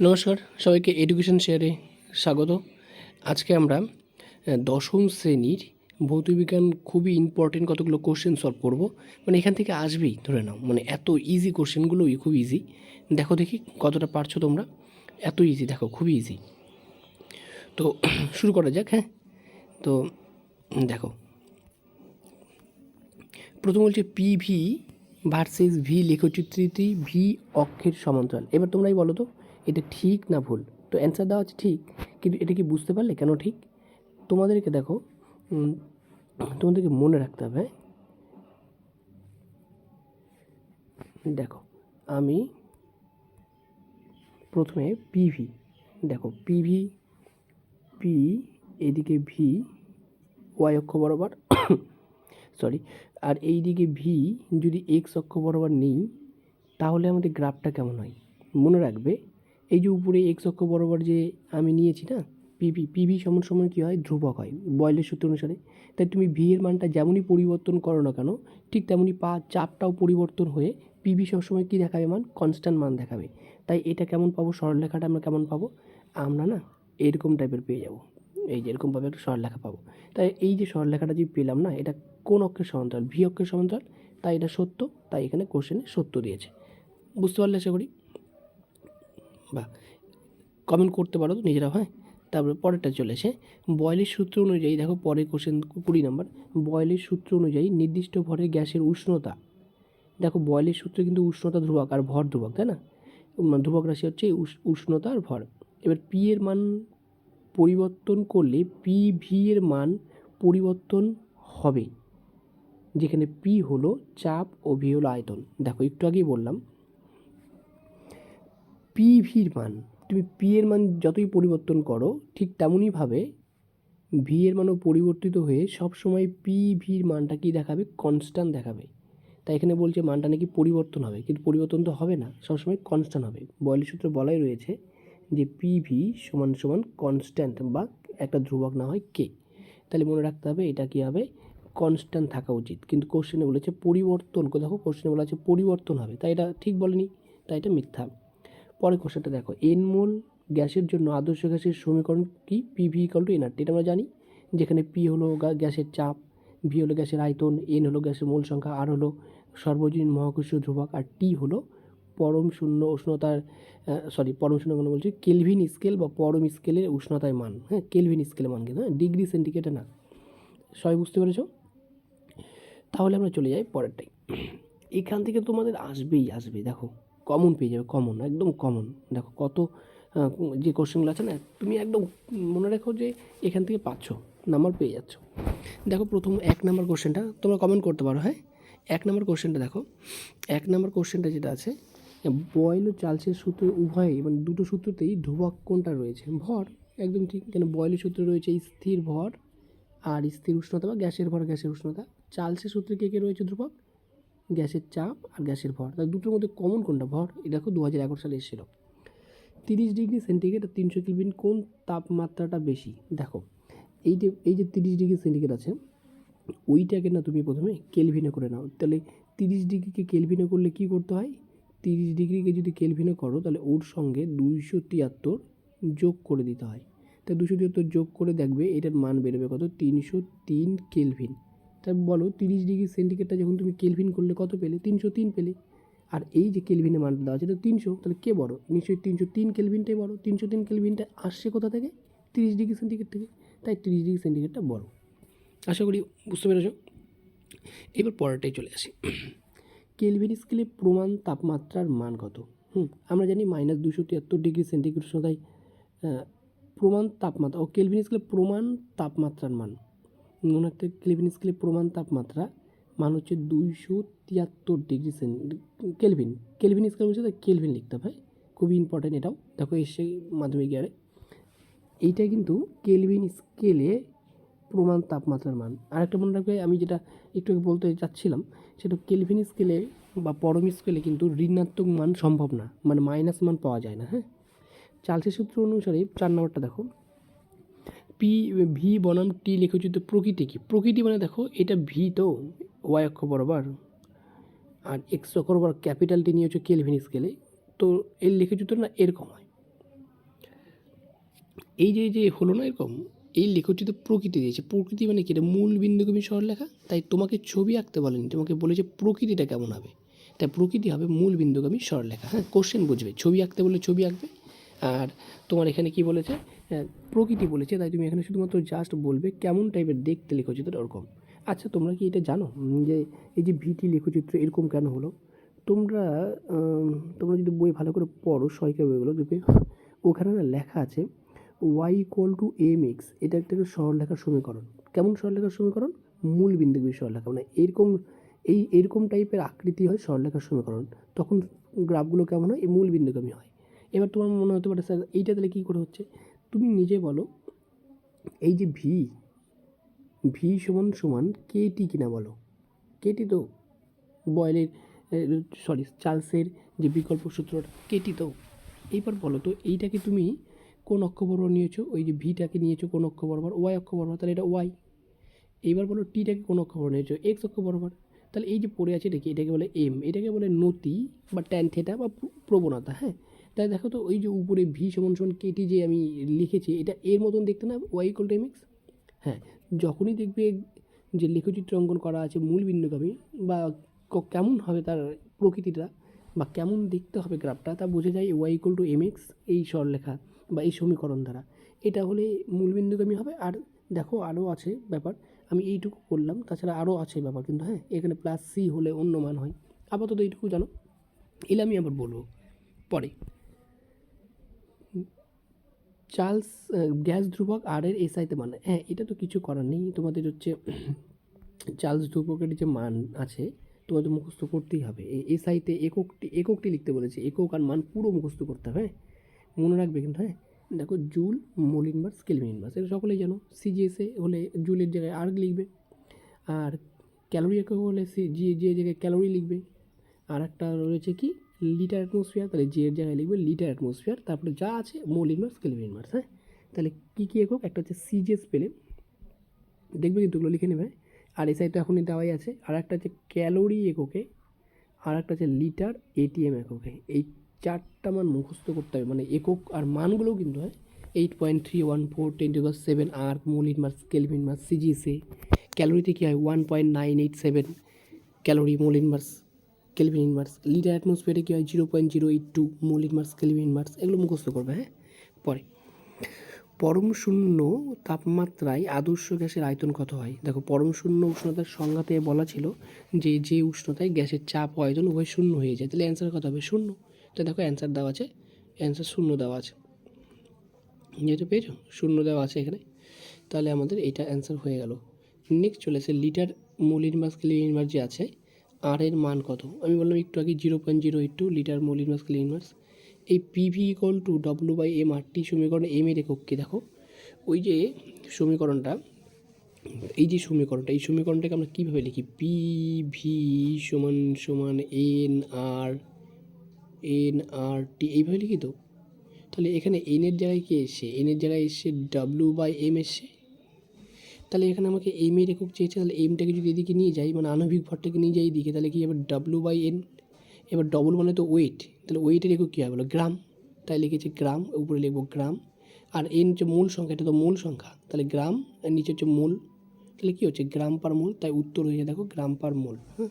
নমস্কার, সবাইকে এডুকেশন শেয়ারে স্বাগত। আজকে আমরা দশম শ্রেণির ভৌতবিজ্ঞান খুবই ইম্পর্টেন্ট কতগুলো কোশ্চেন সলভ করব। মানে এখান থেকে আসবেই, ধরে নাও। মানে এত ইজি কোশ্চেনগুলো খুব ইজি দেখো দেখি কতটা পারছ তোমরা। এত ইজি দেখো খুবই ইজি তো, শুরু করা যাক হ্যাঁ? তো, দেখো। প্রথম বলছে পি ভি ভার্সেস ভি লেখচিত্রটি ভি অক্ষের সমান্তরাল। এবার তোমরাই বলো তো এটা ঠিক না ভুল? তো অ্যান্সার দেওয়া হচ্ছে ঠিক, কিন্তু এটা কি বুঝতে পারলে কেন ঠিক? তোমাদেরকে দেখো তোমাদেরকে মনে রাখতে হবে হ্যাঁ? দেখো, আমি প্রথমে পিভি দেখো পিভি পি এদিকে ভি ওয়াই অক্ষ বরাবর সরি আর এই দিকে ভি যদি এক্স অক্ষ বরাবর নিই, তাহলে আমাদের গ্রাফটা কেমন হয়? মনে রাখবে এই যে উপরে এক্স অক্ষ বরাবর যে আমি নিয়েছি না পিভি পিভি সমান সমান কী হয়? ধ্রুবক হয়, বয়লের সূত্র অনুসারে। তাই তুমি ভি এর মানটা যেমনই পরিবর্তন করো না কেন, ঠিক তেমনই পা চাপটাও পরিবর্তন হয়ে পিভি সবসময় কী দেখাবে মান? কনস্ট্যান্ট মান দেখাবে। তাই এটা কেমন পাবো? সরলরেখাটা আমরা কেমন পাবো? আমরা না এরকম টাইপের পেয়ে যাব। এই যে এরকমভাবে একটা সরলরেখা পাবো। তাই এই যে সরলরেখাটা যে পেলাম না, এটা কোন অক্ষের সমান্তরাল? ভি অক্ষের সমান্তরাল। তাই এটা সত্য, তাই এখানে কোশ্চেনে সত্য দিয়েছে। বুঝতে পারলে আশা করি? কমেন্ট করতে পারো তো নিজেরাও হ্যাঁ? তারপরে পরেরটা চলেছে বয়লের সূত্র অনুযায়ী, দেখো পরের কোশ্চেন কুড়ি নাম্বার বয়লের সূত্র অনুযায়ী নির্দিষ্ট ভরের গ্যাসের উষ্ণতা, দেখো বয়লের সূত্রে কিন্তু উষ্ণতা ধ্রুবক আর ভর ধ্রুবক, তাই না? ধ্রুবক রাশি হচ্ছে উষ- উষ্ণতা আর ভর। এবার পি এর মান পরিবর্তন করলে পি ভি এর মান পরিবর্তন হবে, যেখানে পি হলো চাপ ও ভি হলো আয়তন। দেখো একটু আগেই বললাম পি ভির মান, তুমি পি এর মান যতই পরিবর্তন করো, ঠিক তেমনইভাবে ভি এর মানও পরিবর্তিত হয়ে সবসময় পি ভির মানটা কি দেখাবে? কনস্ট্যান্ট দেখাবে। তাই এখানে বলছে মানটা নাকি পরিবর্তন হবে, কিন্তু পরিবর্তন তো হবে না, সবসময় কনস্ট্যান্ট হবে। বয়লের সূত্রে বলাই রয়েছে যে পি ভি সমান সমান কনস্ট্যান্ট বা একটা ধ্রুবক না হয় কে তাহলে মনে রাখতে হবে এটা কী হবে? কনস্ট্যান্ট থাকা উচিত। কিন্তু কোশ্চেনে বলেছে পরিবর্তন, দেখো কোশ্চেনে বলা আছে পরিবর্তন হবে। তাই এটা ঠিক বলেনি, তাই এটা মিথ্যা। পরের কোশ্চেনটা দেখো এন মোল গ্যাসের জন্য আদর্শ গ্যাসের সমীকরণ কি? P V equal to NRT এটা আমরা জানি। যেখানে পি হলো গ্যাসের চাপ ভি হলো গ্যাসের আয়তন এন হলো গ্যাসের মোল সংখ্যা আর হলো সর্বজনীন মহাকর্ষীয় ধ্রুবক, আর টি হলো পরম শূন্য উষ্ণতার সরি পরম শূন্য কেন বলছি কেলভিন স্কেল বা পরম স্কেলের উষ্ণতার মান। হ্যাঁ কেলভিন স্কেলের মান কিন্তু হ্যাঁ ডিগ্রি সেন্টিগ্রেডে না সবাই বুঝতে পেরেছ? তাহলে আমরা চলে যাই পরেরটাই। এখান থেকে তোমাদের আসবেই, আসবে, দেখো। কমন পেয়ে যাবে কমন একদম কমন দেখো কত যে কোশ্চেনগুলো আছে না, তুমি একদম মনে রেখো যে এখান থেকে পাচ্ছ নাম্বার পেয়ে যাচ্ছ। দেখো প্রথম এক নাম্বার কোশ্চেনটা তোমরা কমেন্ট করতে পারো হ্যাঁ? এক নাম্বার কোশ্চেনটা দেখো, এক নাম্বার কোশ্চেনটা যেটা আছে, বয়েল ও চার্লসের সূত্র উভয়ই মানে দুটো সূত্রতেই ধ্রুবক কোনটা রয়েছে? ভর, একদম ঠিক, কেন বয়েলের সূত্রে রয়েছে স্থির ভর আর স্থির উষ্ণতা বা গ্যাসের ভর, গ্যাসের উষ্ণতা। চার্লসের সূত্রে কে কে রয়েছে ধ্রুবক? গ্যাসের চাপ আর গ্যাসের ভর। তার দুটোর মধ্যে কমন কোনটা? ভর। এটা দেখো দু হাজার এগারো সালে এসেছিল। তিরিশ ডিগ্রি সেন্টিগ্রেড আর তিনশো কেলভিন কোন তাপমাত্রাটা বেশি? দেখো, এই যে এই যে তিরিশ ডিগ্রি সেন্টিগ্রেড আছে, ওইটাকে না তুমি প্রথমে কেলভিনে করে নাও। তাহলে তিরিশ ডিগ্রিকে কেলভিনে করলে কি করতে হয়? তিরিশ ডিগ্রিকে যদি কেলভিনে করো, তাহলে ওর সঙ্গে দুইশো তিয়াত্তর যোগ করে দিতে হয়। তাই দুশো তিয়াত্তর যোগ করে দেখবে, এটার মান বেরোবে কত? তিনশো তিন কেলভিন। তাই বলো, তিরিশ ডিগ্রি সেন্টিগ্রেডটা যখন তুমি কেলভিন করলে, কত পেলে? তিনশো তিন পেলে। আর এই যে কেলভিনের মানটা দেওয়া আছে, এটা তিনশো, তাহলে কে বড়? নিশ্চয়ই তিনশো তিন কেলভিনটাই বড়। তিনশো তিন কেলভিনটা আসছে কোথা থেকে? তিরিশ ডিগ্রি সেন্টিগ্রেড থেকে। তাই তিরিশ ডিগ্রি সেন্টিগ্রেডটা বড়। আশা করি বুঝতে পেরেছ? এবার পরেরটাই চলে আসি। কেলভিন স্কেলে প্রমাণ তাপমাত্রার মান কত? হুম, আমরা জানি মাইনাস দুশো তিয়াত্তর ডিগ্রি সেন্টিগ্রেড সদাই প্রমাণ তাপমাত্রা ও কেলভিন স্কেলে প্রমাণ তাপমাত্রার মান। মনে রাখতে কেলভিন স্কেলে প্রমাণ তাপমাত্রা, মান হচ্ছে দুইশো তিয়াত্তর ডিগ্রি সেন কেলভিন। কেলভিন স্কেল বলছে তাই কেলভিন লিখতে হবে, খুবই ইম্পর্টেন্ট এটাও। দেখো এসে মাধ্যমিক ইয়ারে এইটা কিন্তু কেলভিন স্কেলে প্রমাণ তাপমাত্রার মান। আরেকটা মনে রাখবে, আমি যেটা একটু বলতে চাচ্ছিলাম সেটা কেলভিন স্কেলে বা পরম স্কেলে কিন্তু ঋণাত্মক মান সম্ভব না মানে মাইনাস মান পাওয়া যায় না হ্যাঁ? চার্লসের সূত্র অনুসারে চার নম্বরটা দেখো। পি, ভি বনাম, টি লেখচিত্র প্রকৃতি কি? প্রকৃতি মানে দেখো, এটা ভি তো ওয়াই অক্ষ বরাবর। আর এক্স অক্ষ বরাবর ক্যাপিটাল টি নিয়ে হচ্ছে কেলভিন স্কেলে। তো এর লেখচিত্র না, এরকম হয়। এই যে যে হলো না এরকম, এই লেখকটি তো প্রকৃতি দিয়েছে প্রকৃতি মানে কি? এটা মূল বিন্দুগামী লেখা, তাই তোমাকে ছবি আঁকতে বলেনি, তোমাকে বলেছে প্রকৃতিটা কেমন হবে। তাই প্রকৃতি হবে মূল বিন্দুগামী সরলরেখা হ্যাঁ? কোশ্চেন বুঝবে, ছবি আঁকতে বলে ছবি আঁকবে। আর তোমার এখানে কি বলেছে? প্রকৃতি বলেছে, তাই তুমি এখানে শুধুমাত্র জাস্ট বলবে কেমন টাইপের দেখতে লেখচিত্র ওরকম। আচ্ছা তোমরা কি এটা জানো? যে এই যে ভিটি লেখচিত্র এরকম কেন হলো? তোমরা তোমরা যদি বই ভালো করে পড়ো, সয়কা বইগুলো, দেখবে ওখানে না লেখা আছে Y equal to M X এটা একটা সরলরেখার সমীকরণ। কেমন সরলরেখার সমীকরণ? মূল বিন্দুগুলি সরলরেখা মানে এরকম, এই এরকম টাইপের আকৃতি হয় সরলরেখার সমীকরণ। তখন গ্রাফগুলো কেমন হয়? এই মূল বিন্দুগামী হয়। এবার তোমার মনে হতে পারে, স্যার, এইটা তাহলে কী করে হচ্ছে? তুমি নিজে বলো, এই যে ভি ভি সমান সমান কেটি কিনা বলো? কেটি তো বয়েলের সরি চার্লসের যে বিকল্প সূত্রটা কেটি তো। এইবার বলো তো, এইটাকে তুমি কোন অক্ষ বরাবর নিয়েছো? ওই যে ভিটাকে নিয়েছো কোন অক্ষ বরাবর? ওয়াই অক্ষ বরাবর, তাহলে এটা ওয়াই এইবার বলো টিটাকে কোন অক্ষ বরাবর নিয়েছো? এক্স অক্ষ বরাবর। তাহলে এই যে পড়ে আছে এটা কি? এটাকে বলে এম এটাকে বলে নতি বা ট্যান থেটা বা প্রবণতা হ্যাঁ? তাই দেখো তো, ওই যে উপরে ভি সমান সমান কেটি যে আমি লিখেছি, এটা এর মতন দেখতে না? Y equal to M X হ্যাঁ যখনই দেখবে যে লেখচিত্র অঙ্কন করা আছে মূল বিন্দুগামী বা কেমন হবে তার প্রকৃতিটা বা কেমন দেখতে হবে গ্রাফটা, তা বোঝা যায় Y equal to M X এই সরলেখা বা এই সমীকরণ দ্বারা। এটা হলে মূল বিন্দুগামী হবে। আর দেখো আরও আছে ব্যাপার, আমি এইটুকু করলাম, তাছাড়া আরও আছে ব্যাপার কিন্তু হ্যাঁ এখানে প্লাস সি হলে অন্য মান হয়। আপাতত এইটুকু জানো। এলে আমি আবার বলব। পরে। চার্লস গ্যাস ধ্রুবক আর এর এসআইতে মান। হ্যাঁ এটা তো কিছু করার নেই। তোমাদের হচ্ছে চার্লস ধ্রুবকের যে মান আছে, তোমাদের মুখস্থ করতেই হবে। এই এসআইতে এককটি এককটি লিখতে বলেছে। একক আর মান পুরো মুখস্থ করতে হবে হ্যাঁ? মনে রাখবে কিন্তু হ্যাঁ? দেখো, joule, mole inverse Kelvin inverse এটা সকলেই জানো। সিজিএসএ হলে জুলের জায়গায় আর্গ লিখবে, আর ক্যালোরি একক হলে সি জি যে জায়গায় ক্যালোরি লিখবে, আর একটা রয়েছে কি? লিটার অ্যাটমসফিয়ার, তাহলে যে এর জায়গায় লিখবে লিটার অ্যাটমসফিয়ার, তারপরে যা আছে মোল ইনভার্স কেলভিন ইনভার্স হ্যাঁ? তাহলে কী কী একক? একটা হচ্ছে সিজিএস পেলে দেখবে কিন্তু ওগুলো লিখে নেবে, আর এসআই সাইডটা এখনই দেওয়াই আছে। আর একটা হচ্ছে ক্যালোরি এককে, আর একটা হচ্ছে লিটার এটিএম এককে। এই চারটা মান মুখস্থ করতে হবে মানে একক আর মানগুলোও কিন্তু, হয়? Eight point three one four ten to seven R mole inverse kelvin inverse সিজিএসএ ক্যালোরিতে কী হয় one point nine eight seven calorie mole inverse Kelvin inverse litre অ্যাটমসফিয়ারে কী হয়? Zero point zero eight two mole inverse Kelvin inverse এগুলো মুখস্থ করবে হ্যাঁ? পরে। পরম শূন্য তাপমাত্রায় আদর্শ গ্যাসের আয়তন কত হয়? দেখো, পরম শূন্য উষ্ণতার সংজ্ঞাতে বলা ছিল যে যে উষ্ণতায় গ্যাসের চাপ আয়তন উভয় শূন্য হয়ে যায়। তাহলে অ্যান্সার কত হবে? শূন্য। তো দেখো অ্যান্সার দেওয়া আছে। অ্যান্সার শূন্য দেওয়া আছে। যেহেতু পেয়েছ? শূন্য দেওয়া আছে এখানে। তাহলে আমাদের এইটা অ্যান্সার হয়ে গেল। নেক্সট চলে আসে litre mole inverse Kelvin inverse যে আছে আর এর মান কত? আমি বললাম একটু আগে zero point zero eight two litre mole inverse Kelvin inverse এই PV equal to W by M R T সমীকরণ এম এর একক দেখো? ওই যে সমীকরণটা, এই যে সমীকরণটা, এই সমীকরণটাকে আমরা কীভাবে লিখি? পি ভি সমান সমান এন আর এন আর টি এইভাবে লিখি তো? তাহলে এখানে এন এর জায়গায় কি এসছে? এন এর জায়গায় এসছে ডাব্লু বাই এম এসছে? তাহলে এখানে আমাকে এম এর একক চেয়েছে, তাহলে এমটাকে যদি এদিকে নিয়ে যাই মানে আণবিক ভরটাকে নিয়ে যাই এদিকে, তাহলে কি হবে ডাব্লু বাই এন এবার ডবল মানে তো ওয়েট তাহলে ওয়েটের একক কী হবে? বলো গ্রাম, তাই লিখেছি গ্রাম, উপরে লিখব গ্রাম, আর এন হচ্ছে মূল সংখ্যা, এটা তো মূল সংখ্যা, তাহলে গ্রাম, আর নিচে হচ্ছে মূল, তাহলে কী হচ্ছে? গ্রাম পার মোল তাই উত্তর হয়ে যায়, দেখো গ্রাম পার মোল হ্যাঁ.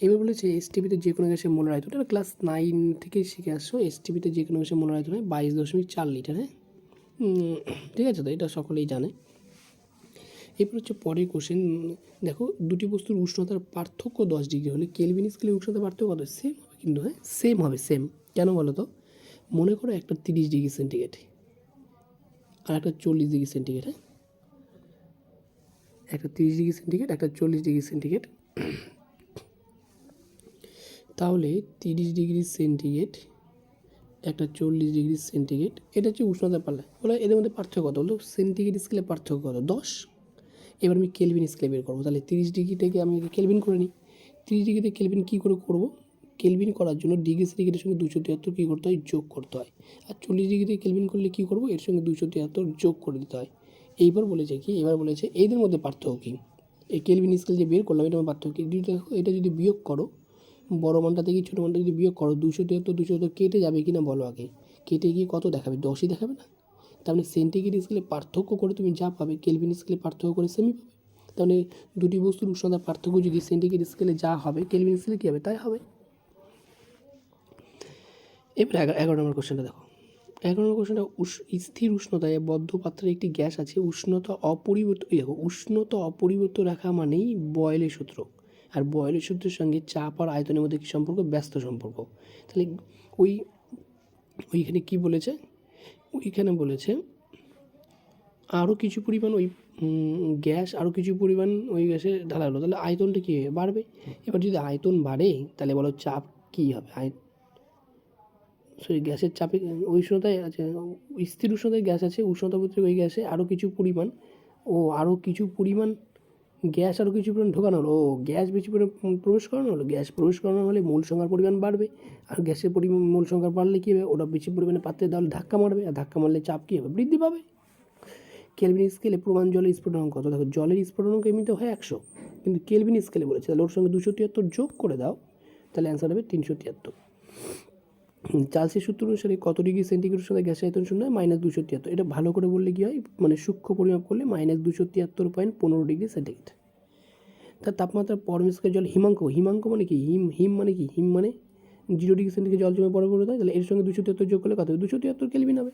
এবার বলেছে এসটিভিতে যে কোনো গ্যাসের মোলার আয়তন এটা ক্লাস নাইন থেকে শিখে আসছো এসটিভিতে যে কোনো গ্যাসের মোলার আয়তন হয় বাইশ দশমিক চার লিটার হ্যাঁ? ঠিক আছে তো, এটা সকলেই জানে। এরপর হচ্ছে পরের কোশ্চেন দেখো, দুটি বস্তুর উষ্ণতার পার্থক্য দশ ডিগ্রি, হলে কেলভিন স্কেলের উষ্ণতার পার্থক্য কত? সেম হবে কিন্তু হ্যাঁ? সেম হবে সেম কেন বলো তো? মনে করো একটা তিরিশ ডিগ্রি সেন্টিগ্রেড আর একটা চল্লিশ ডিগ্রি সেন্টিগ্রেড হ্যাঁ? একটা তিরিশ ডিগ্রি সেন্টিগ্রেড একটা চল্লিশ ডিগ্রি সেন্টিগ্রেড তাহলে তিরিশ ডিগ্রি সেন্টিগ্রেড একটা চল্লিশ ডিগ্রি সেন্টিগ্রেড, এটা হচ্ছে উষ্ণতা পাল্লা। বলে এদের মধ্যে পার্থক্য কত? হলো সেন্টিগ্রেড স্কেলে পার্থক্য কত? দশ। এবার আমি কেলভিন স্কেলে বের করব। তাহলে তিরিশ ডিগ্রিটাকে আমি কেলভিন করে নিই। তিরিশ ডিগ্রিতে কেলভিন কী করে করব? কেলভিন করার জন্য ডিগ্রি সেন্টিগ্রেডের সঙ্গে দুশো তিয়াত্তর কী করতে হয়? যোগ করতে হয়। আর চল্লিশ ডিগ্রিতে কেলভিন করলে কী করব? এর সঙ্গে দুশো তিয়াত্তর যোগ করে দিতে হয়। এইবার বলেছে কি? এবার বলেছে এদের মধ্যে পার্থক্য কী? এই কেলভিন স্কেল যে বের করলাম এটা আমার পার্থক্য দেখো, এটা যদি বিয়োগ করো বড় মানটা থেকে ছোটো মানটা যদি বিয়োগ করো দুশো তিয়াত্তর দুশো তো কেটে যাবে কি না বলো আগে? কেটে গিয়ে কত দেখাবে? দশই দেখাবে না? মানে সেন্টিগ্রেড স্কেলে পার্থক্য করে তুমি যা পাবে কেলভিন স্কেলে পার্থক্য করে সেমি পাবে। তাহলে দুটি বস্তুর উষ্ণতার পার্থক্য যদি সেন্টিগ্রেড স্কেলে যা হবে কেলভিন স্কেলে কী হবে? তাই হবে। এবার এগারো এগারো নম্বর কোশ্চেনটা দেখো। এগারো নম্বর কোশ্চেনটা স্থির উষ্ণতায় বদ্ধ পাত্রে একটি গ্যাস আছে, উষ্ণতা দেখো, উষ্ণতা অপরিবর্তিত রাখা মানেই বয়েলের সূত্র। আর বয়েলের সূত্রের সঙ্গে চাপ আর আয়তনের মধ্যে কী সম্পর্ক? ব্যস্ত সম্পর্ক। তাহলে ওই, ওইখানে কি বলেছে? ওইখানে বলেছে আরও কিছু পরিমাণ ওই গ্যাস আরও কিছু পরিমাণ ওই গ্যাসে ঢালা হলো। তাহলে আয়তনটা কী হবে বাড়বে? এবার যদি আয়তন বাড়ে, তাহলে বলো চাপ কী হবে? আয় সরি গ্যাসের চাপে উষ্ণতায় আছে, স্থির উষ্ণতায় গ্যাস আছে, উষ্ণতা ওই গ্যাসে আরও কিছু পরিমাণ ও আরও কিছু পরিমাণ গ্যাস আরও কিছু পরিমাণ ঢোকানো হলো। ও, গ্যাস বেশি পরিমাণ প্রবেশ করানো হলো? গ্যাস প্রবেশ করানো হলে মূল সংখ্যার পরিমাণ বাড়বে। আর গ্যাসের পরিমাণ, মূল সংখ্যা বাড়লে কী হবে? ওটা বেশি পরিমাণে পাত্রে তাহলে ধাক্কা মারবে। আর ধাক্কা মারলে চাপ কী হবে? বৃদ্ধি পাবে। কেলভিন স্কেলে প্রমাণ জলের স্ফুটনাঙ্ক কত দেখো, জলের স্ফুটনাঙ্ক এমনিতে হয় একশো। কিন্তু কেলভিন স্কেলে বলেছে, তাহলে ওর সঙ্গে দুশো তিয়াত্তর যোগ করে দাও, তাহলে অ্যান্সার হবে তিনশো তিয়াত্তর। চার্লসের সূত্র অনুসারে কত ডিগ্রি সেন্টিগ্রেড সাথে গ্যাসের আয়তন শূন্য হয়? মাইনাস দুশো তিয়াত্তর। এটা ভালো করে বললে কী হয়? মানে সূক্ষ্ম পরিমাপ করলে মাইনাস দুশো তিয়াত্তর পয়েন্ট পনেরো ডিগ্রি সেন্টিগ্রেড। তার তাপমাত্রা পরমেশকের জল হিমাঙ্ক। হিমাঙ্ক মানে কি? হিম হিম মানে কি? হিম মানে জিরো ডিগ্রি সেন্টিগ্রেড জল জমে বরফ করে দেয় তাহলে এর সঙ্গে দুশো তিয়াত্তর যোগ করলে কত হবে? দুশো তিয়াত্তর কেলভিন হবে।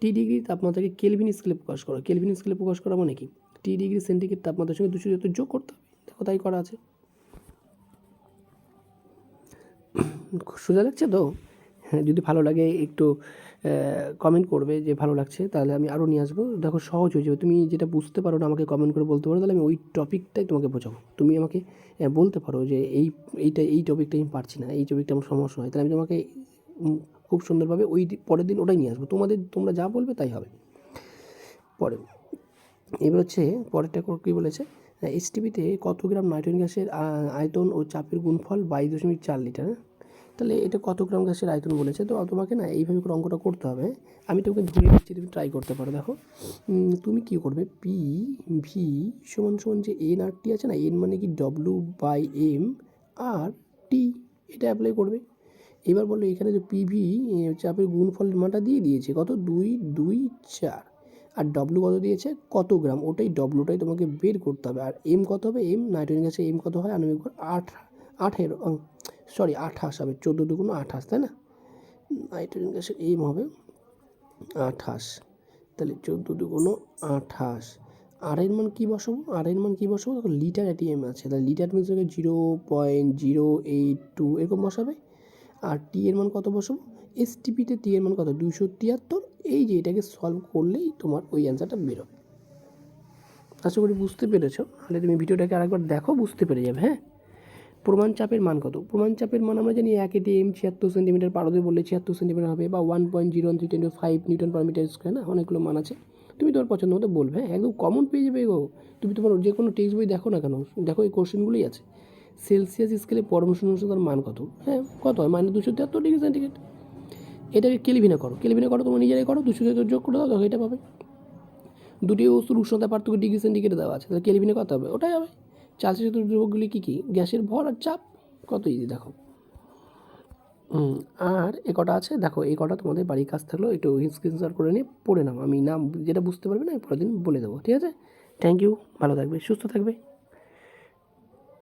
টি ডিগ্রি তাপমাত্রাকে কেলভিন স্কেলে প্রকাশ করা। কেলভিন স্কেলে প্রকাশ করা মানে কি? টি ডিগ্রি সেন্টিগ্রেড তাপমাত্রার সঙ্গে দুশো তিয়াত্তর যোগ করতে হবে। দেখো তাই করা আছে। সোজা লাগছে তো? হ্যাঁ যদি ভালো লাগে একটু কমেন্ট করবে যে ভালো লাগছে, তাহলে আমি আরও নিয়ে আসব। দেখো, সহজ হয়ে যাবে। তুমি যেটা বুঝতে পারো না আমাকে কমেন্ট করে বলতে পারো, তাহলে আমি ওই টপিকটাই তোমাকে বোঝাবো। তুমি আমাকে বলতে পারো যে এই, এইটা, এই টপিকটা আমি পারছি না, এই টপিকটা আমার সমস্যা হয়। তাহলে আমি তোমাকে খুব সুন্দরভাবে ওই পরের দিন ওটাই নিয়ে আসব। তোমাদের, তোমরা যা বলবে তাই হবে। পরে, এবার হচ্ছে পরেরটা কী বলেছে? এসটিভিতে কত গ্রাম নাইট্রোজেন গ্যাসের আয়তন ও চাপের গুণফল বাইশ দশমিক চার লিটার? হ্যাঁ? তাহলে এটা কত গ্রাম গ্যাসের আয়তন বলেছে? তো তোমাকে না এইভাবে করে অঙ্কটা করতে হবে। আমি তোমাকে ধরিয়ে দিচ্ছি তুমি ট্রাই করতে পারো, দেখো। তুমি কি করবে? পি ভি সমান সমান যে এন আর টি আছে না এন মানে কি W by M R T এটা অ্যাপ্লাই করবে। এবার বলো এখানে যে পিভি চাপের গুণফলের মানটা দিয়ে দিয়েছে, কত? দুই দুই, চার। আর ডব্লু কত দিয়েছে? কত গ্রাম? ওটাই ডব্লুটাই তোমাকে বের করতে হবে। আর এম কত হবে? এম নাইট্রোজেন গ্যাসে এম কত হয়? ভর আট আঠেরো সরি, আঠাশ হবে, চোদ্দ দুগুণ আঠাশ, তাই না? নাইট্রোজেন গ্যাসের এম হবে আঠাশ। তাহলে চোদ্দ দুগুণ আঠাশ। আর এর মান কী বসাবো? আর এর মান কী বসাবো? দেখো, লিটার এটিএম আছে, তাহলে litre means zero point zero eight two এরকম বসাবে। আর টি এর মান কত বসাবো? এসটিপিতে টি এর মান কত? দুশো তিয়াত্তর। এই যে এটাকে সলভ করলেই তোমার ওই অ্যান্সারটা বেরোবে। আশা করি বুঝতে পেরেছ। তাহলে তুমি ভিডিওটাকে আরেকবার দেখো, বুঝতে পেরে যাবে হ্যাঁ? প্রমাণ চাপের মান কত? প্রমাণ চাপের মান আমরা জানি এক এটি এম ছিয়াত্তর সেন্টিমিটার পারদে বললে ছিয়াত্তর সেন্টিমিটার হবে বা one point zero three twenty five newton per metre square না? অনেকগুলো মান আছে। তুমি তোমার পছন্দ মতো বলবে হ্যাঁ? একদম কমন পেয়ে যাবে গো। তুমি তোমার যে কোনো টেক্সট বই দেখো না কেন? দেখো এই কোশ্চেনগুলোই আছে। সেলসিয়াস স্কেলে পরম শূন্যতার মান কত? হ্যাঁ কত হয়? মানে দুশো তিয়াত্তর ডিগ্রি সেন্টিগ্রেড এটাকে কেলভিনে করো। কেলভিনে করো, তোমরা নিজেরাই করো। দুশো তিয়াত্তর যোগ করে দাও, দেখো এটা পাবে। দুটি বস্তুর উষ্ণতা পার্থক্য ডিগ্রি সেন্টিগ্রেড দেওয়া আছে। তাহলে কেলভিনে কত হবে, ওটাই হবে। চালসি চতুর ধ্রুবকগুলি কী কী? গ্যাসের ভর আর চাপ কত ইজি দেখো। আর এ কটা আছে? দেখো, এই কটা তোমাদের বাড়ির কাজ থাকল একটু স্ক্রিনশট করে নিয়ে পড়ে নাও। আমি নাম যেটা বুঝতে পারবে না পরের দিন বলে দেবো, ঠিক আছে? থ্যাংক ইউ ভালো থাকবে, সুস্থ থাকবে।